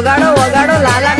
વગાડો વગાડો લાલા